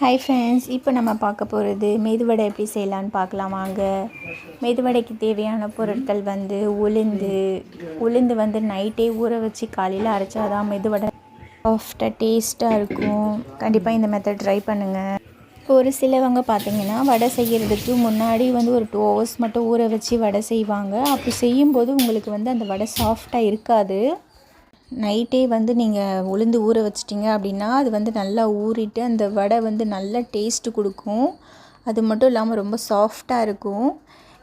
Hi friends இப்போ நம்ம பார்க்க போகிறது மெதுவடை எப்படி செய்யலான்னு பார்க்கலாம். வாங்க. மெதுவடைக்கு தேவையான பொருட்கள் வந்து உளுந்து. உளுந்து வந்து நைட்டே ஊற வச்சு காலையில் அரைச்சாதான் மெதுவடை சாஃப்டாக டேஸ்ட்டாக இருக்கும். கண்டிப்பாக இந்த மெத்தட் ட்ரை பண்ணுங்கள் ஒரு சிலவங்க பார்த்தீங்கன்னா வடை செய்கிறதுக்கு முன்னாடி வந்து ஒரு டூ ஹவர்ஸ் மட்டும் ஊற வச்சு வடை செய்வாங்க. அப்படி செய்யும்போது உங்களுக்கு வந்து அந்த வடை சாஃப்டாக இருக்காது. நைட்டே வந்து நீங்கள் உளுந்து ஊற வச்சிட்டிங்க அப்படின்னா அது வந்து நல்லா ஊறிட்டு அந்த வடை வந்து நல்ல டேஸ்ட்டு கொடுக்கும். அது மட்டும் இல்லாமல் ரொம்ப சாஃப்டாக இருக்கும்.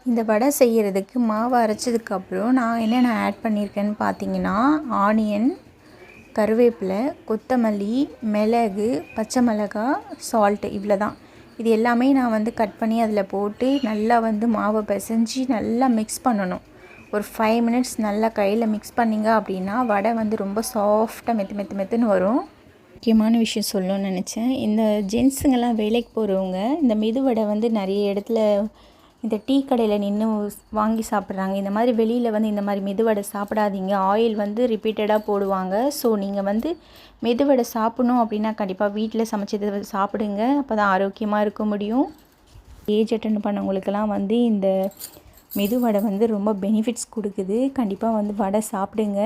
இந்த வடை செய்கிறதுக்கு மாவு அரைச்சதுக்கப்புறம் நான் என்னென்ன ஆட் பண்ணியிருக்கேன்னு பார்த்தீங்கன்னா ஆனியன் கருவேப்பிலை கொத்தமல்லி மிளகு பச்சை மிளகா சால்ட்டு இவ்வளோ தான் இது எல்லாமே நான் வந்து கட் பண்ணி அதில் போட்டு நல்லா வந்து மாவை பிசைஞ்சு நல்லா மிக்ஸ் பண்ணணும். ஒரு ஃபைவ் மினிட்ஸ் நல்லா கையில் மிக்ஸ் பண்ணிங்க அப்படின்னா வடை வந்து ரொம்ப சாஃப்டாக மெத்து மெத்து மெத்துன்னு வரும். முக்கியமான விஷயம் சொல்லணும்னு நினச்சேன். இந்த ஜென்ஸுங்கெல்லாம் வேலைக்கு போகிறவங்க இந்த மெதுவடை வந்து நிறைய இடத்துல இந்த டீ கடையில் நின்று வாங்கி சாப்பிட்றாங்க. இந்த மாதிரி வெளியில் வந்து இந்த மாதிரி மெதுவடை சாப்பிடாதீங்க. ஆயில் வந்து ரிப்பீட்டடாக போடுவாங்க. ஸோ நீங்கள் வந்து மெதுவடை சாப்பிட்ணும் அப்படின்னா கண்டிப்பாக வீட்டில் சமைச்சது சாப்பிடுங்க. அப்போ தான் ஆரோக்கியமாக இருக்க முடியும். ஏஜ் அட்டன் பண்ணவங்களுக்கெல்லாம் வந்து இந்த மெது வடை வந்து ரொம்ப பெனிஃபிட்ஸ் கொடுக்குது. கண்டிப்பாக வந்து வடை சாப்பிடுங்க.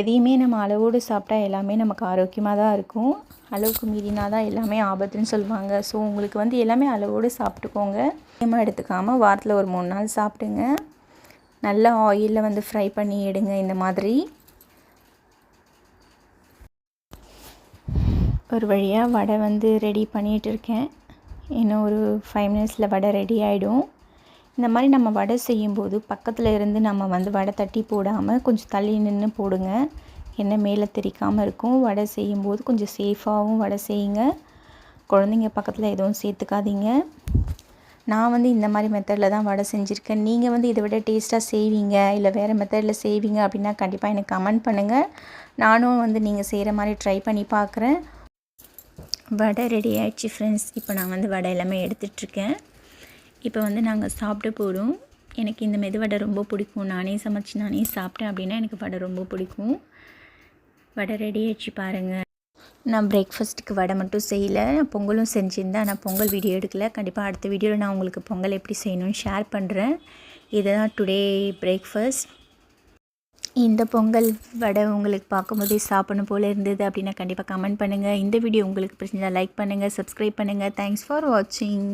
எதையுமே நம்ம அளவோடு சாப்பிட்டா எல்லாமே நமக்கு ஆரோக்கியமாக தான் இருக்கும். அளவுக்கு மீறினா தான் எல்லாமே ஆபத்துன்னு சொல்லுவாங்க. ஸோ உங்களுக்கு வந்து எல்லாமே அளவோடு சாப்பிட்டுக்கோங்க. அதிகமாக எடுத்துக்காமல் வாரத்தில் ஒரு மூணு நாள் சாப்பிடுங்க. நல்லா ஆயிலில் வந்து ஃப்ரை பண்ணி எடுங்க இந்த மாதிரி. ஒரு வழியாக வடை வந்து ரெடி பண்ணிகிட்டு இருக்கேன். இன்னும் ஒரு ஃபைவ் மினிட்ஸில் வடை ரெடி ஆகிடும் இந்த மாதிரி நம்ம வடை செய்யும்போது பக்கத்தில் இருந்து நம்ம வந்து வடை தட்டி போடாமல் கொஞ்சம் தள்ளி நின்று போடுங்க. எண்ணெய் மேலே தெரிக்காமல் இருக்கும். வடை செய்யும்போது கொஞ்சம் சேஃபாகவும் வடை செய்யுங்க. குழந்தைங்க பக்கத்தில் எதுவும் சேர்த்துக்காதீங்க. நான் வந்து இந்த மாதிரி மெத்தடில் தான் வடை செஞ்சுருக்கேன். நீங்கள் வந்து இதை விட டேஸ்ட்டாக செய்வீங்க? இல்லை வேறு மெத்தடில் செய்வீங்க அப்படின்னா கண்டிப்பாக எனக்கு கமெண்ட் பண்ணுங்கள் நானும் வந்து நீங்கள் செய்கிற மாதிரி ட்ரை பண்ணி பார்க்குறேன் வடை ரெடி ஆயிடுச்சு ஃப்ரெண்ட்ஸ் இப்போ நான் வந்து வடை எல்லாமே எடுத்துகிட்ருக்கேன் இப்போ வந்து நாங்கள் சாப்பிட போகிறோம் எனக்கு இந்த மெதுவடை ரொம்ப பிடிக்கும். நானே சமைச்சு நானே சாப்பிட்டேன் அப்படின்னா எனக்கு வடை ரொம்ப பிடிக்கும். வடை ரெடி ஆச்சு பாருங்கள் நான் பிரேக்ஃபாஸ்ட்டுக்கு வடை மட்டும் செய்யலை. நான் பொங்கலும் செஞ்சுருந்தேன். ஆனால் பொங்கல் வீடியோ எடுக்கல. கண்டிப்பாக அடுத்த வீடியோவில் நான் உங்களுக்கு பொங்கல் எப்படி செய்யணும்னு ஷேர் பண்ணுறேன் இதுதான் டுடே பிரேக்ஃபாஸ்ட் இந்த பொங்கல் வடை உங்களுக்கு பார்க்கும்போதே சாப்பிடணும் போல் இருந்தது அப்படின்னா கண்டிப்பாக கமெண்ட் பண்ணுங்கள் இந்த வீடியோ உங்களுக்கு பிரச்சனை லைக் பண்ணுங்கள் சப்ஸ்கிரைப் பண்ணுங்கள் தேங்க்ஸ் ஃபார் வாட்சிங்